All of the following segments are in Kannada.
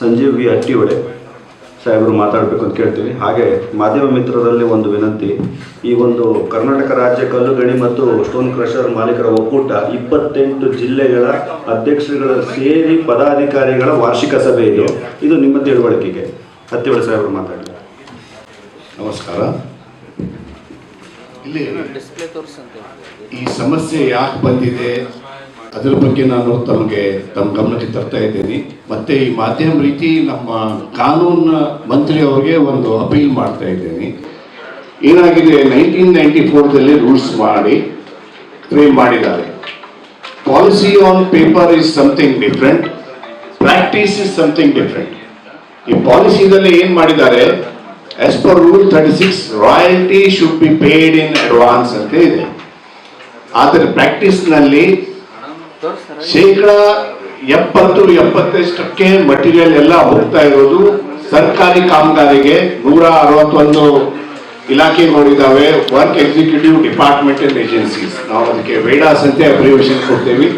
ಸಂಜೀವ್ ವಿ ಹಟ್ಟಿಹೊಳೆ ಸಾಹೇಬರು ಮಾತಾಡಬೇಕು ಅಂತ ಕೇಳ್ತೀವಿ. ಹಾಗೆ ಮಾಧ್ಯಮ ಮಿತ್ರರಲ್ಲಿ ಒಂದು ವಿನಂತಿ ಈ ಒಂದು ಕರ್ನಾಟಕ ರಾಜ್ಯ ಕಲ್ಲು ಗಣಿ ಮತ್ತು ಸ್ಟೋನ್ ಕ್ರಷರ್ ಮಾಲೀಕರ ಒಕ್ಕೂಟ ಇಪ್ಪತ್ತೆಂಟು ಜಿಲ್ಲೆಗಳ ಅಧ್ಯಕ್ಷರುಗಳ ಸೇರಿ ಪದಾಧಿಕಾರಿಗಳ ವಾರ್ಷಿಕ ಸಭೆ ಇದು. ಇದು ನಿಮ್ಮ ತಿಳುವಳಿಕೆಗೆ. ಹತ್ತಿವಳೆ ಸಾಹೇಬರು ಮಾತಾಡಿ. ನಮಸ್ಕಾರ. ಇಲ್ಲಿ ಡಿಸ್ಪ್ಲೇ ತೋರಿಸಂತೆ. ಈ ಸಮಸ್ಯೆ ಯಾಕೆ ಬಂದಿದೆ? ಅದರ ಬಗ್ಗೆ ನಾನು ತಮಗೆ ತಮ್ಮ ಗಮನಕ್ಕೆ ತರ್ತಾ ಇದ್ದೀನಿ. ಮತ್ತೆ ಈ ಮಾಧ್ಯಮ ರೀತಿ ನಮ್ಮ ಕಾನೂನು ಮಂತ್ರಿ ಅವರಿಗೆ ಒಂದು ಅಪೀಲ್ ಮಾಡ್ತಾ ಇದ್ದೀನಿ. ಏನಾಗಿದೆ, ನೈನ್ಟೀನ್ ನೈನ್ಟಿ ಫೋರ್ದಲ್ಲಿ ರೂಲ್ಸ್ ಮಾಡಿ ಫ್ರೇಮ್ ಮಾಡಿದ್ದಾರೆ. Policy on paper is something different practice is something different ಈ ಪಾಲಿಸಿದಲ್ಲಿ ಏನು ಮಾಡಿದ್ದಾರೆ? As per rule thirty six royalty should be paid in advance ಅಂತ ಇದೆ. ಆದರೆ ಪ್ರಾಕ್ಟೀಸ್ನಲ್ಲಿ ಶೇಕಡ ಎಪ್ಪತ್ತು ಎಪ್ಪತ್ತೈಷ್ಟಕ್ಕೆ ಮಟೀರಿಯಲ್ ಎಲ್ಲ ಹೋಗ್ತಾ ಇರೋದು. ಸರ್ಕಾರಿ ಕಾಮಗಾರಿಗೆ ನೂರ ಅರವತ್ತೊಂದು ಇಲಾಖೆಗಳಿದ್ದಾವೆ work executive department and agencies ನಾವು ಅದಕ್ಕೆ ವೇಡಾಸ್ ಅಂತ ಅಬ್ರಿವೇಷನ್ ಕೊಡ್ತೇವೆ.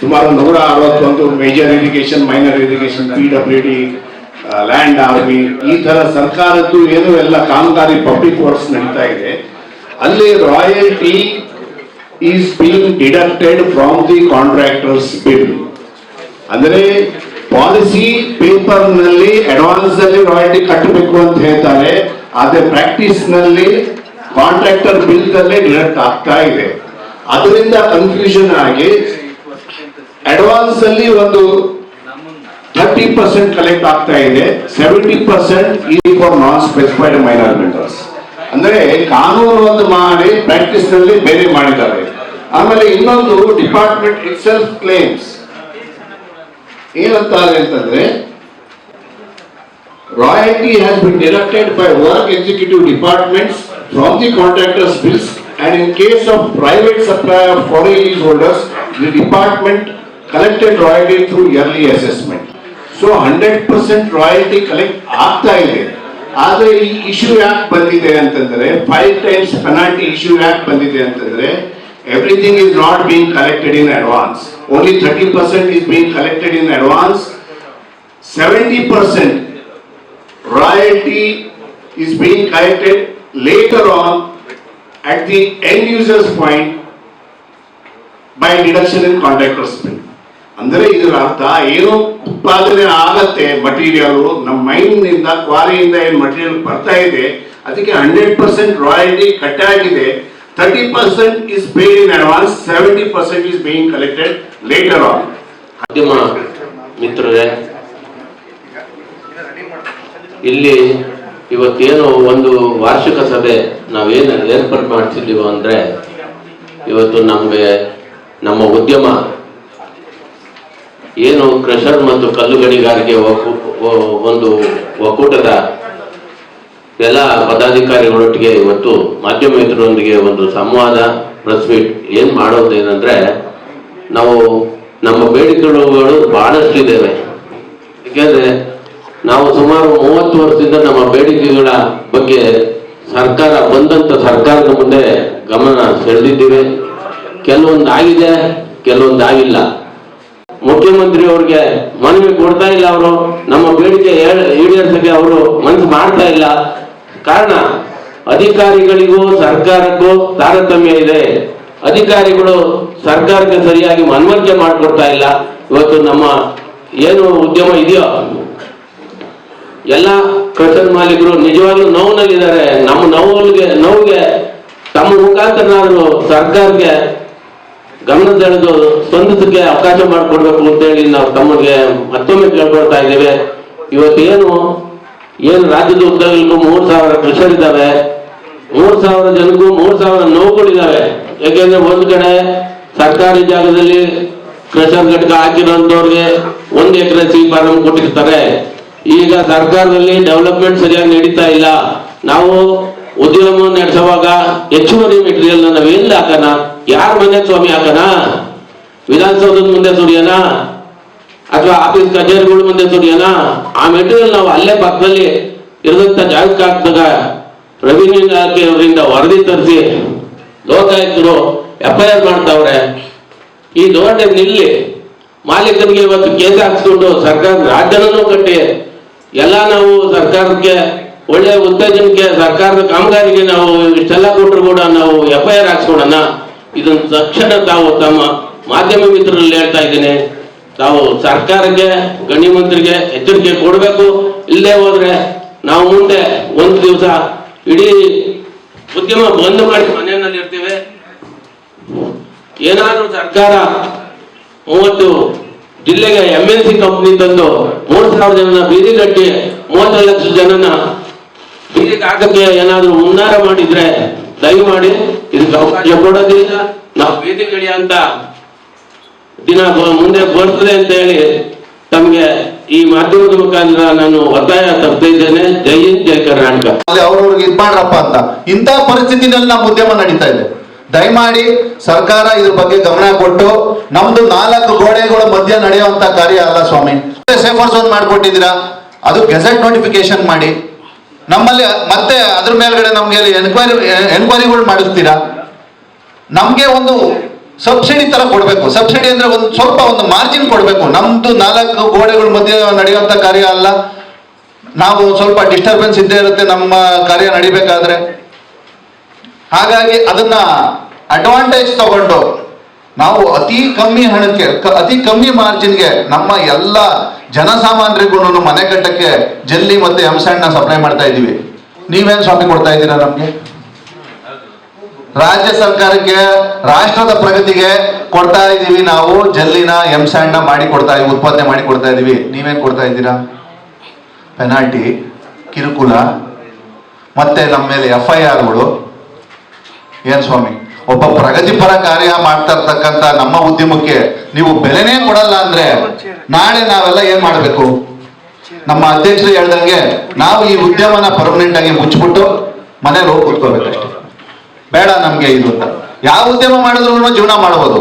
ಸುಮಾರು ನೂರ ಅರವತ್ತೊಂದು major irrigation minor irrigation P W D land army ಈ ತರ ಸರ್ಕಾರದ್ದು ಏನು ಎಲ್ಲ ಕಾಮಗಾರಿ ಪಬ್ಲಿಕ್ ವರ್ಕ್ಸ್ ನಡೀತಾ ಇದೆ. ಅಲ್ಲಿ royalty is being deducted from the contractors bill ಅಂದರೆ ಪಾಲಿಸಿ ಪೇಪರ್ನಲ್ಲಿ ಅಡ್ವಾನ್ಸ್ ಅಲ್ಲಿ ರಾಯಲ್ಟಿ ಕಟ್ಟಬೇಕು ಅಂತ ಹೇಳ್ತಾರೆ, ಆದ್ರೆ ಪ್ರಾಕ್ಟೀಸ್ನಲ್ಲಿ ಕಾಂಟ್ರಾಕ್ಟರ್ ಬಿಲ್ನಲ್ಲಿ ಡಿಡಕ್ಟ್ ಆಗ್ತಾ ಇದೆ. ಅದರಿಂದ ಕನ್ಫ್ಯೂಷನ್ ಆಗಿ ಅಡ್ವಾನ್ಸ್ ಅಲ್ಲಿ ಒಂದು ಥರ್ಟಿ ಪರ್ಸೆಂಟ್ ಕಲೆಕ್ಟ್ ಆಗ್ತಾ ಇದೆ ಸೆವೆಂಟಿ ಪರ್ಸೆಂಟ್ ಈ for non specified minor mentors ಅಂದ್ರೆ ಕಾನೂನು ಒಂದು ಮಾಡಿ ಪ್ರಾಕ್ಟೀಸ್ನಲ್ಲಿ ಬೇರೆ ಮಾಡಿದ್ದಾರೆ. ಆಮೇಲೆ ಇನ್ನೊಂದು ಡಿಪಾರ್ಟ್ಮೆಂಟ್ ಸೆಲ್ಫ್ ಕ್ಲೇಮ್ಸ್ ಏನಂತಾರೆ ಅಂತಂದ್ರೆ royalty has been deducted by work executive departments from the contractors bills and in case of private supply of foreign lease holders the department collected royalty through yearly assessment so hundred percent royalty collect ಆಗ್ತಾ ಇದೆ. ಆದರೆ ಈ ಇಶ್ಯೂ ಯಾಕೆ ಬಂದಿದೆ ಅಂತಂದ್ರೆ ಫೈವ್ ಟೈಮ್ಸ್ ಪೆನಾಲ್ಟಿ ಇಶ್ಯೂ ಯಾಕೆ ಬಂದಿದೆ ಅಂತಂದ್ರೆ Everything is not being collected in advance. Only 30% is being collected in advance. 70% royalty is being collected later on at the end user's point by deduction in contractor's bill. ಅಂದರೆ ಇದರ ಅರ್ಥ ಏನು ಉತ್ಪಾದನೆ ಆಗತ್ತೆ ಮಟೀರಿಯಲ್ ನಮ್ಮ ಮೈನ್ನಿಂದ ಕ್ವಾರಿಯಿಂದ ಏನು ಮಟೀರಿಯಲ್ ಬರ್ತಾ ಇದೆ ಅದಕ್ಕೆ ಹಂಡ್ರೆಡ್ ಪರ್ಸೆಂಟ್ ರಾಯಲ್ಟಿ royalty ಆಗಿದೆ 30% is paid in advance, 70% is being collected later on. ಮಾಧ್ಯಮ ಮಿತ್ರರೇ ಇಲ್ಲಿ ಇವತ್ತೇನು ಒಂದು ವಾರ್ಷಿಕ ಸಭೆ ನಾವೇನು ಏರ್ಪಾಡು ಮಾಡ್ತಿದ್ದೀವೋ ಅಂದರೆ ಇವತ್ತು ನಮಗೆ ನಮ್ಮ ಉದ್ಯಮ ಏನು ಕ್ರಷರ್ ಮತ್ತು ಕಲ್ಲುಗಣಿಗಾರಿಕೆ ಒಕ್ಕೂ ಒಂದು ಒಕ್ಕೂಟದ ಎಲ್ಲ ಪದಾಧಿಕಾರಿಗಳೊಟ್ಟಿಗೆ ಇವತ್ತು ಮಾಧ್ಯಮ ಮಿತ್ರರೊಂದಿಗೆ ಒಂದು ಸಂವಾದ ಪ್ರೆಸ್ ಮೀಟ್ ಏನ್ ಮಾಡೋದೇನಂದ್ರೆ, ನಾವು ನಮ್ಮ ಬೇಡಿಕೆಗಳು ಬಹಳಷ್ಟು ಇದ್ದೇವೆ ಯಾಕೆಂದ್ರೆ ನಾವು ಸುಮಾರು ಮೂವತ್ತು ವರ್ಷದಿಂದ ನಮ್ಮ ಬೇಡಿಕೆಗಳ ಬಗ್ಗೆ ಸರ್ಕಾರ ಬಂದಂತ ಸರ್ಕಾರದ ಮುಂದೆ ಗಮನ ಸೆಳೆದಿದ್ದೀವಿ. ಕೆಲವೊಂದು ಆಗಿದೆ, ಕೆಲವೊಂದು ಆಗಿಲ್ಲ. ಮುಖ್ಯಮಂತ್ರಿ ಅವ್ರಿಗೆ ಮನವಿ ಕೊಡ್ತಾ ಇಲ್ಲ ಅವರು. ನಮ್ಮ ಬೇಡಿಕೆ ಈಡೇರಿಸಕ್ಕೆ ಅವರು ಮನಸ್ಸು ಮಾಡ್ತಾ ಇಲ್ಲ. ಕಾರಣ, ಅಧಿಕಾರಿಗಳಿಗೂ ಸರ್ಕಾರಕ್ಕೂ ತಾರತಮ್ಯ ಇದೆ. ಅಧಿಕಾರಿಗಳು ಸರ್ಕಾರಕ್ಕೆ ಸರಿಯಾಗಿ ಮನವರಿಕೆ ಮಾಡಿಕೊಡ್ತಾ ಇಲ್ಲ. ಇವತ್ತು ನಮ್ಮ ಏನು ಉದ್ಯಮ ಇದೆಯೋ? ಎಲ್ಲ ಕ್ರಷರ್ ಮಾಲೀಕರು ನಿಜವಾಗ್ಲೂ ನೋವಿನಲ್ಲಿದ್ದಾರೆ. ನಮ್ಮ ನೋವಿಗೆ ನೋವಿಗೆ ತಮ್ಮ ಮುಖಾಂತರನಾದ್ರು ಸರ್ಕಾರಕ್ಕೆ ಗಮನ ಸೆಳೆದು ಸ್ಪಂದಿಸಕ್ಕೆ ಅವಕಾಶ ಮಾಡಿಕೊಡ್ಬೇಕು ಅಂತೇಳಿ ನಾವು ತಮಗೆ ಮತ್ತೊಮ್ಮೆ ಕೇಳ್ಕೊಳ್ತಾ ಇದ್ದೇವೆ. ಇವತ್ತೇನು ಏನು ರಾಜ್ಯದ ಉದ್ದಗಳಿಗೂ ಮೂರು ಸಾವಿರ ಕೃಷರ್ ಇದ್ದಾವೆ ಮೂರ್ ಸಾವಿರ ಜನಕ್ಕೂ ಮೂರು ಸಾವಿರ ನೋವುಗಳಿದ್ದಾವೆ. ಯಾಕೆಂದ್ರೆ ಒಂದು ಕಡೆ ಸರ್ಕಾರಿ ಜಾಗದಲ್ಲಿ ಕ್ರಷರ್ ಘಟಕ ಹಾಕಿರೋಂಥವ್ರಿಗೆ ಒಂದು ಎಕರೆ ಸಿ ಫಾರಂ ಕೊಟ್ಟಿರ್ತಾರೆ. ಈಗ ಸರ್ಕಾರದಲ್ಲಿ ಡೆವಲಪ್ಮೆಂಟ್ ಸರಿಯಾಗಿ ನಡೀತಾ ಇಲ್ಲ. ನಾವು ಉದ್ಯಮ ನಡೆಸುವಾಗ ಹೆಚ್ಚುವರಿ ಮೆಟೀರಿಯಲ್ ನಾವು ಎಲ್ಲಿ ಹಾಕೋಣ? ಯಾರ ಮನೆ ಸ್ವಾಮಿ ಹಾಕೋಣ? ವಿಧಾನಸೌಧದ ಮುಂದೆ ಸುರಿಯೋಣ? ಅಥವಾ ಆಫೀಸ್ ಕಚೇರಿಗಳು ಮುಂದೆ ಸುರಿಯೋಣ ಆ ಮೆಟೀರಿಯಲ್ ನಾವು ಅಲ್ಲೇ ಪಕ್ಕದಲ್ಲಿ ಇರದಂತ ಜಾಗಕ್ಕೆ ಹಾಕಿದಾಗ ರೆವಿನ್ಯೂ ಇಲಾಖೆಯವರಿಂದ ವರದಿ ತರಿಸಿ ಲೋಕಾಯುಕ್ತರು ಎಫ್ ಐ ಆರ್ ಮಾಡ್ತಾವ್ರೆ. ಈ ಧೋರಣೆ ನಿಲ್ಲಿ ಮಾಲೀಕರಿಗೆ ಇವತ್ತು ಕೇಸ್ ಹಾಕ್ಸ್ಕೊಂಡು ಸರ್ಕಾರ ರಾಜ್ಯನೂ ಕಟ್ಟಿ. ಎಲ್ಲ ನಾವು ಸರ್ಕಾರಕ್ಕೆ ಒಳ್ಳೆ ಉತ್ತೇಜನಕ್ಕೆ ಸರ್ಕಾರದ ಕಾಮಗಾರಿಗೆ ನಾವು ಇಷ್ಟೆಲ್ಲ ಕೊಟ್ಟರು ಕೂಡ ನಾವು ಎಫ್ ಐ ಆರ್ ಹಾಕ್ಸ್ಕೊಡೋಣ. ಇದನ್ನು ತಕ್ಷಣ ತಾವು ತಮ್ಮ ಮಾಧ್ಯಮ ಮಿತ್ರರಲ್ಲಿ ಹೇಳ್ತಾ ಇದ್ದೀನಿ. ತಾವು ಸರ್ಕಾರಕ್ಕೆ ಗಣಿ ಮಂತ್ರಿಗೆ ಎಚ್ಚರಿಕೆ ಕೊಡಬೇಕು. ಇಲ್ಲೇ ಹೋದ್ರೆ ನಾವು ಮುಂದೆ ಒಂದು ದಿವಸ ಇಡೀ ಉದ್ಯಮ ಬಂದ್ ಮಾಡಿ ಮನೆಯಲ್ಲಿ ಇರ್ತೀವಿ. ಏನಾದ್ರೂ ಸರ್ಕಾರ ಮೂವತ್ತು ಜಿಲ್ಲೆಗೆ ಎಂ ಎನ್ ಸಿ ಕಂಪ್ನಿ ತಂದು ಮೂರು ಸಾವಿರ ಜನ ಬೀದಿ ಕಟ್ಟಿ ಮೂವತ್ತು ಲಕ್ಷ ಜನನ ಬೀದಿ ಕಾಕಕ್ಕೆ ಏನಾದ್ರೂ ಮುನ್ನಾರ ಮಾಡಿದ್ರೆ ದಯಮಾಡಿ ಇದಕ್ಕೆ ಅವಕಾಶ ಕೊಡೋದಿಲ್ಲ. ನಾವು ಬೀದಿ ಕಡಿಯ ಅಂತ ದಿನ ಮುಂದೆ ಬರ್ತದೆ ಅಂತ ಹೇಳಿ ತಮಗೆ ಈ ಮಾಧ್ಯಮದ ಮುಖಾಂತರ ನಾನು ಒತ್ತಾಯ ತರ್ತಾ ಇದ್ದೇನೆ. ಜೈ ಹಿಂದ್, ಜೈ ಕರ್ನಾಟಕ. ಅವ್ರವ್ರಿಗೆ ಇದ್ ಮಾಡ್ರಪ್ಪ ಅಂತ. ಇಂಥ ಪರಿಸ್ಥಿತಿನಲ್ಲಿ ನಮ್ಮ ಉದ್ಯಮ ನಡೀತಾ ಇದೆ. ದಯಮಾಡಿ ಸರ್ಕಾರ ಇದ್ರ ಬಗ್ಗೆ ಗಮನ ಕೊಟ್ಟು ನಮ್ದು ನಾಲ್ಕು ಗೋಡೆಗಳ ಮಧ್ಯ ನಡೆಯುವಂತ ಕಾರ್ಯ ಅಲ್ಲ ಸ್ವಾಮಿ. Safer zone ಮಾಡ್ಕೊಟ್ಟಿದ್ದೀರಾ? ಅದು ಗೆಜೆಟ್ ನೋಟಿಫಿಕೇಶನ್ ಮಾಡಿ. ನಮ್ಮಲ್ಲಿ, ಮತ್ತೆ ಅದ್ರ ಮೇಲ್ಗಡೆ ನಮ್ಗೆ ಎನ್ಕ್ವೈರಿ ಎನ್ಕ್ವೈರಿಗಳು ಮಾಡಿಸ್ತೀರಾ? ನಮ್ಗೆ ಒಂದು ಸಬ್ಸಿಡಿ ತರ ಕೊಡಬೇಕು. ಸಬ್ಸಿಡಿ ಅಂದ್ರೆ ಒಂದು ಸ್ವಲ್ಪ ಒಂದು ಮಾರ್ಜಿನ್ ಕೊಡಬೇಕು. ನಮ್ದು ನಾಲ್ಕು ಗೋಡೆಗಳ ಮಧ್ಯೆ ನಡೆಯುವಂತ ಕಾರ್ಯ ಅಲ್ಲ. ನಾವು ಸ್ವಲ್ಪ ಡಿಸ್ಟರ್ಬೆನ್ಸ್ ಇದ್ದೇ ಇರುತ್ತೆ ನಮ್ಮ ಕಾರ್ಯ ನಡಿಬೇಕಾದ್ರೆ. ಹಾಗಾಗಿ ಅದನ್ನ ಅಡ್ವಾಂಟೇಜ್ ತಗೊಂಡು ನಾವು ಅತಿ ಕಮ್ಮಿ ಹಣಕ್ಕೆ ಅತಿ ಕಮ್ಮಿ ಮಾರ್ಜಿನ್ಗೆ ನಮ್ಮ ಎಲ್ಲ ಜನಸಾಮಾನ್ಯರಿಗೂ ಮನೆ ಕಟ್ಟಕ್ಕೆ ಜಲ್ಲಿ ಮತ್ತೆ ಎಂಸಣ್ಣ ಸಪ್ಲೈ ಮಾಡ್ತಾ ಇದೀವಿ. ನೀವೇನ್ ಸ್ವಾಮಿ ಕೊಡ್ತಾ ಇದ್ದೀರಾ ನಮ್ಗೆ? ರಾಜ್ಯ ಸರ್ಕಾರಕ್ಕೆ, ರಾಷ್ಟ್ರದ ಪ್ರಗತಿಗೆ ಕೊಡ್ತಾ ಇದ್ದೀವಿ ನಾವು, ಜಲ್ಲಿನ ಎಂಸಣ್ಣ ಮಾಡಿ ಕೊಡ್ತಾ ಇದೀವಿ, ಉತ್ಪಾದನೆ ಮಾಡಿ ಕೊಡ್ತಾ ಇದೀವಿ. ನೀವೇನ್ ಕೊಡ್ತಾ ಇದ್ದೀರಾ? ಪೆನಾಲ್ಟಿ ಕಿರುಕುಲ, ಮತ್ತೆ ನಮ್ಮ ಮೇಲೆ ಎಫ್ ಐ ಆರ್ಗಳು ಏನ್ ಸ್ವಾಮಿ? ಒಬ್ಬ ಪ್ರಗತಿಪರ ಕಾರ್ಯ ಮಾಡ್ತಾ ಇರ್ತಕ್ಕಂಥ ನಮ್ಮ ಉದ್ಯಮಕ್ಕೆ ನೀವು ಬೆಲೆನೇ ಕೊಡಲ್ಲ ಅಂದ್ರೆ ನಾಳೆ ನಾವೆಲ್ಲ ಏನ್ ಮಾಡ್ಬೇಕು? ನಮ್ಮ ಅಧ್ಯಕ್ಷರು ಹೇಳ್ದಂಗೆ ನಾವು ಈ ಉದ್ಯಮನ ಪರ್ಮನೆಂಟ್ ಆಗಿ ಮುಚ್ಚಿಬಿಟ್ಟು ಮನೇಲಿ ಹೋಗಿ ಕೂತ್ಕೋಬೇಕಷ್ಟೇ ಬೇಡ ನಮ್ಗೆ ಇದು ಅಂತ. ಯಾವ ಉದ್ಯಮ ಮಾಡಿದ್ರು ಜೀವನ ಮಾಡಬಹುದು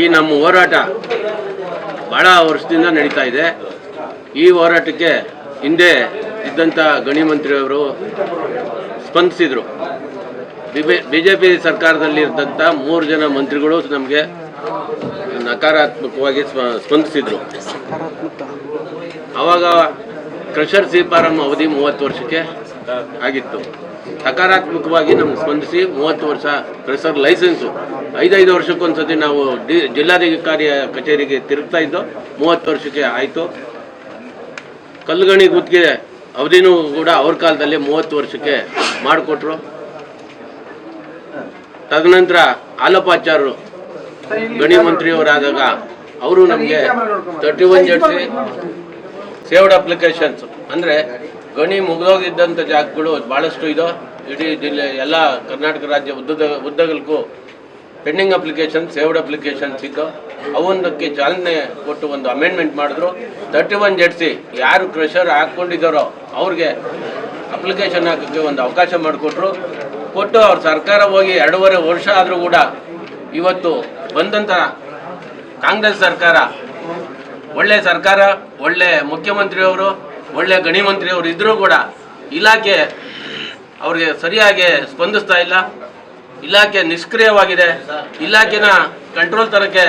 ಈ ನಮ್ಮ ಹೋರಾಟ ಬಹಳ ವರ್ಷದಿಂದ ನಡೀತಾ ಇದೆ. ಈ ಹೋರಾಟಕ್ಕೆ ಹಿಂದೆ ಇದ್ದಂಥ ಗಣಿ ಮಂತ್ರಿಯವರು ಸ್ಪಂದಿಸಿದರು. ಬಿ ಜೆ ಪಿ ಸರ್ಕಾರದಲ್ಲಿ ಇದ್ದಂಥ ಮೂರು ಜನ ಮಂತ್ರಿಗಳು ನಮಗೆ ನಕಾರಾತ್ಮಕವಾಗಿ ಸ್ಪ- ಸ್ಪಂದಿಸಿದ್ರು. ಅವಾಗ ಕ್ರಷರ್ ಸೀಪಾರಂ ಅವಧಿ ಮೂವತ್ತು ವರ್ಷಕ್ಕೆ ಆಗಿತ್ತು. ಸಕಾರಾತ್ಮಕವಾಗಿ ನಮ್ಗೆ ಸ್ಪಂದಿಸಿ ಮೂವತ್ತು ವರ್ಷ ಕ್ರಷರ್ ಲೈಸೆನ್ಸು. ಐದೈದು ವರ್ಷಕ್ಕೊಂದ್ಸತಿ ನಾವು ಡಿ ಜಿಲ್ಲಾಧಿಕಾರಿಯ ಕಚೇರಿಗೆ ತಿರುಗ್ತಾ ಇದ್ದೋ, ಮೂವತ್ತು ವರ್ಷಕ್ಕೆ ಆಯಿತು. ಕಲ್ಲುಗಣಿ ಗುತ್ತಿಗೆ ಅವಧಿನೂ ಕೂಡ ಅವ್ರ ಕಾಲದಲ್ಲಿ ಮೂವತ್ತು ವರ್ಷಕ್ಕೆ ಮಾಡಿಕೊಟ್ರು. ತದನಂತರ ಆಲಪಾಚಾರ್ರು ಗಣಿ ಮಂತ್ರಿಯವರಾದಾಗ ಅವರು ನಮಗೆ ತರ್ಟಿ ಒನ್ ಜಡ್ಸಿ ಸೇವ್ಡ್ ಅಪ್ಲಿಕೇಶನ್ಸ್ ಅಂದರೆ ಗಣಿ ಮುಗಿದೋಗಿದ್ದಂಥ ಜಾಗಗಳು ಭಾಳಷ್ಟು ಇದು ಇಡೀ ಜಿಲ್ಲೆ ಎಲ್ಲ ಕರ್ನಾಟಕ ರಾಜ್ಯ ಉದ್ದದ ಉದ್ದಗಲಕ್ಕೂ ಪೆಂಡಿಂಗ್ ಅಪ್ಲಿಕೇಶನ್ ಸೇವ್ಡ್ ಅಪ್ಲಿಕೇಶನ್ಸ್ ಇದ್ದು ಅವೊಂದಕ್ಕೆ ಚಾಲನೆ ಕೊಟ್ಟು ಒಂದು ಅಮೆಂಡ್ಮೆಂಟ್ ಮಾಡಿದ್ರು. ತರ್ಟಿ ಒನ್ ಜಡ್ಸಿ ಯಾರು ಕ್ರೆಷರ್ ಹಾಕ್ಕೊಂಡಿದ್ದಾರೋ ಅವ್ರಿಗೆ ಅಪ್ಲಿಕೇಶನ್ ಹಾಕೋಕ್ಕೆ ಒಂದು ಅವಕಾಶ ಮಾಡಿಕೊಟ್ರು. ಕೊಟ್ಟು ಅವ್ರ ಸರ್ಕಾರ ಹೋಗಿ ಎರಡೂವರೆ ವರ್ಷ ಆದರೂ ಕೂಡ ಇವತ್ತು ಬಂದಂತ ಕಾಂಗ್ರೆಸ್ ಸರ್ಕಾರ, ಒಳ್ಳೆ ಸರ್ಕಾರ, ಒಳ್ಳೆ ಮುಖ್ಯಮಂತ್ರಿಯವರು, ಒಳ್ಳೆ ಗಣಿ ಮಂತ್ರಿಯವರು ಇದ್ರೂ ಕೂಡ ಇಲಾಖೆ ಅವ್ರಿಗೆ ಸರಿಯಾಗಿ ಸ್ಪಂದಿಸ್ತಾ ಇಲ್ಲ. ಇಲಾಖೆ ನಿಷ್ಕ್ರಿಯವಾಗಿದೆ. ಇಲಾಖೆನ ಕಂಟ್ರೋಲ್ ತರಕ್ಕೆ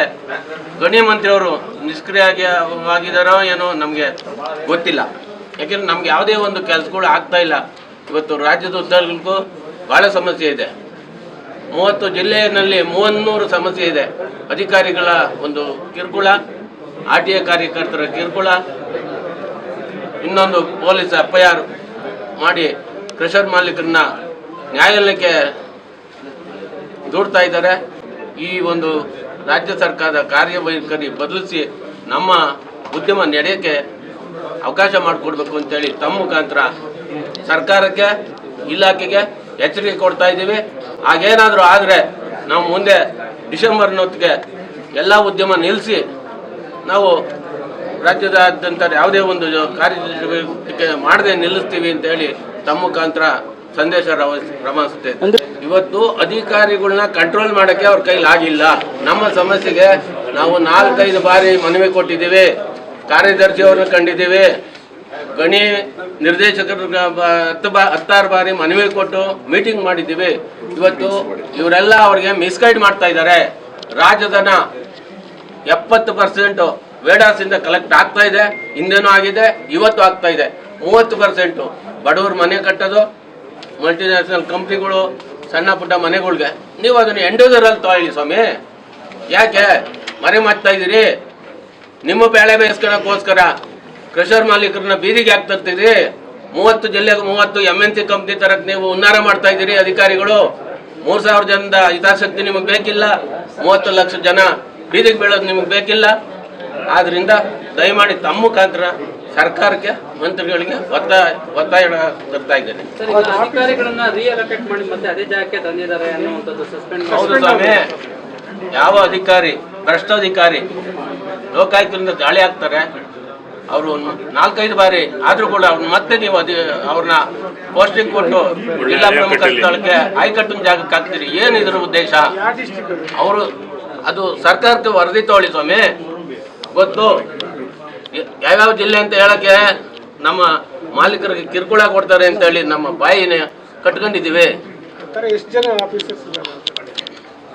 ಗಣಿ ಮಂತ್ರಿಯವರು ನಿಷ್ಕ್ರಿಯವಾಗಿದ್ದಾರೋ ಏನೋ ನಮಗೆ ಗೊತ್ತಿಲ್ಲ. ಯಾಕೆಂದ್ರೆ ನಮ್ಗೆ ಯಾವುದೇ ಒಂದು ಕೆಲಸಗಳು ಆಗ್ತಾ ಇಲ್ಲ. ಇವತ್ತು ರಾಜ್ಯದ ಉದ್ದಗಲಕ್ಕೂ ಭಾಳ ಸಮಸ್ಯೆ ಇದೆ. ಮೂವತ್ತು ಜಿಲ್ಲೆಯಲ್ಲಿ ಮೂವನ್ನೂರು ಸಮಸ್ಯೆ ಇದೆ. ಅಧಿಕಾರಿಗಳ ಒಂದು ಕಿರುಕುಳ, ಆರ್ ಟಿ ಎ ಕಾರ್ಯಕರ್ತರ ಕಿರುಕುಳ, ಇನ್ನೊಂದು ಪೊಲೀಸ್ ಎಫ್ ಐ ಆರ್ ಮಾಡಿ ಕ್ರೆಷರ್ ಮಾಲೀಕರನ್ನ ನ್ಯಾಯಾಲಯಕ್ಕೆ ದೂಡ್ತಾ ಇದ್ದಾರೆ. ಈ ಒಂದು ರಾಜ್ಯ ಸರ್ಕಾರದ ಕಾರ್ಯವೈಖರಿ ಬದಲಿಸಿ ನಮ್ಮ ಉದ್ಯಮ ನಡೆಯೋಕ್ಕೆ ಅವಕಾಶ ಮಾಡಿಕೊಡ್ಬೇಕು ಅಂತೇಳಿ ತಮ್ಮ ಮುಖಾಂತರ ಸರ್ಕಾರಕ್ಕೆ, ಇಲಾಖೆಗೆ ಎಚ್ಚರಿಕೆ ಕೊಡ್ತಾ ಇದ್ದೀವಿ. ಹಾಗೇನಾದರೂ ಆದರೆ ನಾವು ಮುಂದೆ ಡಿಸೆಂಬರ್ನೊತ್ತಿಗೆ ಎಲ್ಲ ಉದ್ಯಮ ನಿಲ್ಲಿಸಿ ನಾವು ರಾಜ್ಯದಾದ್ಯಂತ ಯಾವುದೇ ಒಂದು ಕಾರ್ಯ ಮಾಡದೆ ನಿಲ್ಲಿಸ್ತೀವಿ ಅಂತ ಹೇಳಿ ತಮ್ಮ ಮುಖಾಂತರ ಸಂದೇಶ ರವ- ರವಾನಿಸುತ್ತೆ ಇವತ್ತು ಅಧಿಕಾರಿಗಳನ್ನ ಕಂಟ್ರೋಲ್ ಮಾಡೋಕ್ಕೆ ಅವ್ರ ಕೈಲಿ ಆಗಿಲ್ಲ. ನಮ್ಮ ಸಮಸ್ಯೆಗೆ ನಾವು ನಾಲ್ಕೈದು ಬಾರಿ ಮನವಿ ಕೊಟ್ಟಿದ್ದೀವಿ. ಕಾರ್ಯದರ್ಶಿಯವ್ರನ್ನ ಕಂಡಿದ್ದೀವಿ. ಗಣಿ ನಿರ್ದೇಶಕರ ಹತ್ತು ಬಾ, ಹತ್ತಾರು ಬಾರಿ ಮನವಿ ಕೊಟ್ಟು ಮೀಟಿಂಗ್ ಮಾಡಿದ್ದೀವಿ. ಇವತ್ತು ಇವರೆಲ್ಲ ಅವ್ರಿಗೆ ಮಿಸ್ಗೈಡ್ ಮಾಡ್ತಾ ಇದ್ದಾರೆ. ರಾಜಧನ ಎಪ್ಪತ್ತು ಪರ್ಸೆಂಟು ವೇಡಾಸಿಂದ ಕಲೆಕ್ಟ್ ಆಗ್ತಾ ಇದೆ. ಹಿಂದೆನೂ ಆಗಿದೆ, ಇವತ್ತು ಆಗ್ತಾ ಇದೆ. ಮೂವತ್ತು ಪರ್ಸೆಂಟು ಬಡವರು ಮನೆ ಕಟ್ಟೋದು ಮಲ್ಟಿನ್ಯಾಷನಲ್ ಕಂಪ್ನಿಗಳು ಸಣ್ಣ ಪುಟ್ಟ ಮನೆಗಳಿಗೆ. ನೀವು ಅದನ್ನು ಎಂಡೋದರಲ್ಲಿ ತೊಗೊಳ್ಳಿ ಸ್ವಾಮಿ. ಯಾಕೆ? ಮರೆ ಮಾಡ್ತಾ ಇದ್ದೀರಿ. ನಿಮ್ಮ ಬೇಳೆ ಬೇಯಿಸ್ಕೊಳಕ್ಕೋಸ್ಕರ. ಕ್ರಷರ್ ಮಾಲೀಕರನ್ನ ಬೀದಿಗೆ ಯಾಕೆ ತರ್ತೀರಿ ಮೂವತ್ತು ಜಿಲ್ಲೆಗೆ ಮೂವತ್ತು ಎಂ ಎನ್ ಸಿ ಕಂಪ್ನಿ ತರಕ್ ನೀವು ಉನ್ನಾರ ಮಾಡ್ತಾ ಇದ್ದೀರಿ ಅಧಿಕಾರಿಗಳು. ಮೂರ್ ಸಾವಿರ ಜನದ ಹಿತಾಸಕ್ತಿ ನಿಮಗೆ ಬೇಕಿಲ್ಲ. ಮೂವತ್ತು ಲಕ್ಷ ಜನ ಬೀದಿಗೆ ಬೀಳೋದು ನಿಮಗೆ ಬೇಕಿಲ್ಲ. ಆದ್ರಿಂದ ದಯಮಾಡಿ ತಮ್ಮ ಮುಖಾಂತರ ಸರ್ಕಾರಕ್ಕೆ ಮಂತ್ರಿಗಳಿಗೆ ಒತ್ತಾಯ ಒತ್ತಾಯ ತರ್ತಾ ಇದ್ದೇನೆ. ಯಾವ ಅಧಿಕಾರಿ ಭ್ರಷ್ಟಾಧಿಕಾರಿ ಲೋಕಾಯುಕ್ತರಿಂದ ದಾಳಿ ಆಗ್ತಾರೆ. ಅವರು ನಾಲ್ಕೈದು ಬಾರಿ ಆದರೂ ಕೂಡ ಅವ್ರನ್ನ ಮತ್ತೆ ನೀವು ಅದೇ ಅವ್ರನ್ನ ಪೋಸ್ಟಿಂಗ್ ಕೊಟ್ಟು ಜಿಲ್ಲಾ ಪ್ರಮುಖ ಸ್ಥಳಕ್ಕೆ ಆಯ್ಕಟ್ಟಿನ ಜಾಗಕ್ಕೆ ಹಾಕ್ತೀರಿ. ಏನು ಇದ್ರ ಉದ್ದೇಶ? ಅವರು ಅದು ಸರ್ಕಾರಕ್ಕೆ ವರದಿ ತೋಳಿ ಸ್ವಾಮಿ. ಗೊತ್ತು? ಯಾವ್ಯಾವ ಜಿಲ್ಲೆ ಅಂತ ಹೇಳಕ್ಕೆ ನಮ್ಮ ಮಾಲೀಕರಿಗೆ ಕಿರುಕುಳ ಕೊಡ್ತಾರೆ ಅಂತ ಹೇಳಿ ನಮ್ಮ ಬಾಯಿನ ಕಟ್ಕೊಂಡಿದ್ದೀವಿ.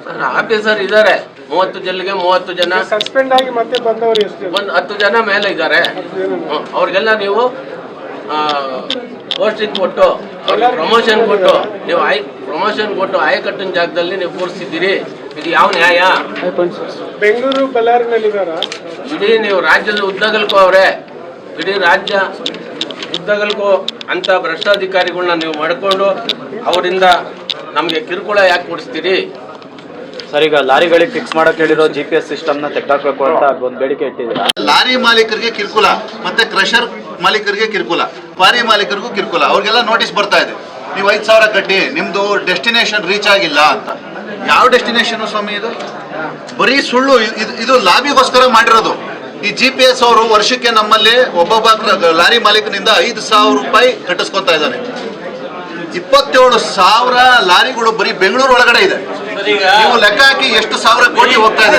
ಸರ್ ಆಫೀಸರ್ ಇದ್ದಾರೆ. ಮೂವತ್ತು ಜಿಲ್ಲೆಗೆ ಮೂವತ್ತು ಜನ ಸಸ್ಪೆಂಡ್ ಆಗಿ ಮತ್ತೆ ಬಂದವರು ಎಷ್ಟು ಜನ? ಒಂದು ಹತ್ತು ಜನ ಮೇಲೆ ಇದ್ದಾರೆ. ಅವ್ರಿಗೆಲ್ಲ ನೀವು ಪೋಸ್ಟಿಂಗ್ ಕೊಟ್ಟು ಅವ್ರಿಗೆ ಪ್ರಮೋಷನ್ ಕೊಟ್ಟು ನೀವು ಆಯ್ ಪ್ರಮೋಷನ್ ಕೊಟ್ಟು ಆಯಕಟ್ಟಿನ ಜಾಗದಲ್ಲಿ ನೀವು ಕೂರಿಸಿದ್ದೀರಿ ಇದು ಯಾವ ನ್ಯಾಯ? ಬೆಂಗಳೂರು ಬಳ್ಳಾರಿನಲ್ಲಿ ಇಡೀ ನೀವು ರಾಜ್ಯದ ಉದ್ದಗಲ್ಕೋ ಅವರೇ. ಇಡೀ ರಾಜ್ಯ ಉದ್ದಗಲ್ಕೋ ಅಂತ ಭ್ರಷ್ಟಾಧಿಕಾರಿಗಳನ್ನ ನೀವು ಮಾಡಿಕೊಂಡು ಅವರಿಂದ ನಮಗೆ ಕಿರುಕುಳ ಯಾಕೆ ಕೊಡಿಸ್ತೀರಿ? ಸರ್, ಈಗ ಲಾರಿಗಳಿಗೆ ಫಿಕ್ಸ್ ಮಾಡಕ್ ಹೇಳಿರೋ ಜಿ ಪಿ ಎಸ್ ಸಿಸ್ಟಮ್ನ ತೆಗ್ದಾಕ್ಬೇಕು ಅಂತ ಒಂದು ಬೇಡಿಕೆ ಇಟ್ಟಿದ್ದೀರಾ ಲಾರಿ ಮಾಲೀಕರಿಗೆ ಕಿರುಕುಲ, ಮತ್ತೆ ಕ್ರಷರ್ ಮಾಲೀಕರಿಗೆ ಕಿರುಕುಲ ಕ್ವಾರಿ ಮಾಲೀಕರಿಗೂ ಕಿರುಕುಲ, ಅವ್ರಿಗೆಲ್ಲ ನೋಟಿಸ್ ಬರ್ತಾ ಇದೆ. ನೀವು ಐದು ಸಾವಿರ ಕಟ್ಟಿ, ನಿಮ್ದು ಡೆಸ್ಟಿನೇಷನ್ ರೀಚ್ ಆಗಿಲ್ಲ ಅಂತ. ಯಾವ ಡೆಸ್ಟಿನೇಷನ್ ಸ್ವಾಮಿ ಇದು? ಬರೀ ಸುಳ್ಳು ಇದು ಲಾಬಿಗೋಸ್ಕರ ಮಾಡಿರೋದು. ಈ ಜಿ ಪಿ ಎಸ್ ಅವರು ವರ್ಷಕ್ಕೆ ನಮ್ಮಲ್ಲಿ ಒಬ್ಬೊಬ್ಬ ಲಾರಿ ಮಾಲೀಕನಿಂದ ಐದು ಸಾವಿರ ರೂಪಾಯಿ ಕಟ್ಟಿಸ್ಕೊತಾ ಇದ್ದಾನೆ. ಇಪ್ಪತ್ತೇಳು ಸಾವಿರ ಲಾರಿಗಳು ಬರೀ ಬೆಂಗಳೂರು ಒಳಗಡೆ ಇದೆ. ನೀವು ಲೆಕ್ಕ ಹಾಕಿ ಎಷ್ಟು ಸಾವಿರ ಕೋಟಿ ಹೋಗ್ತಾ ಇದೆ?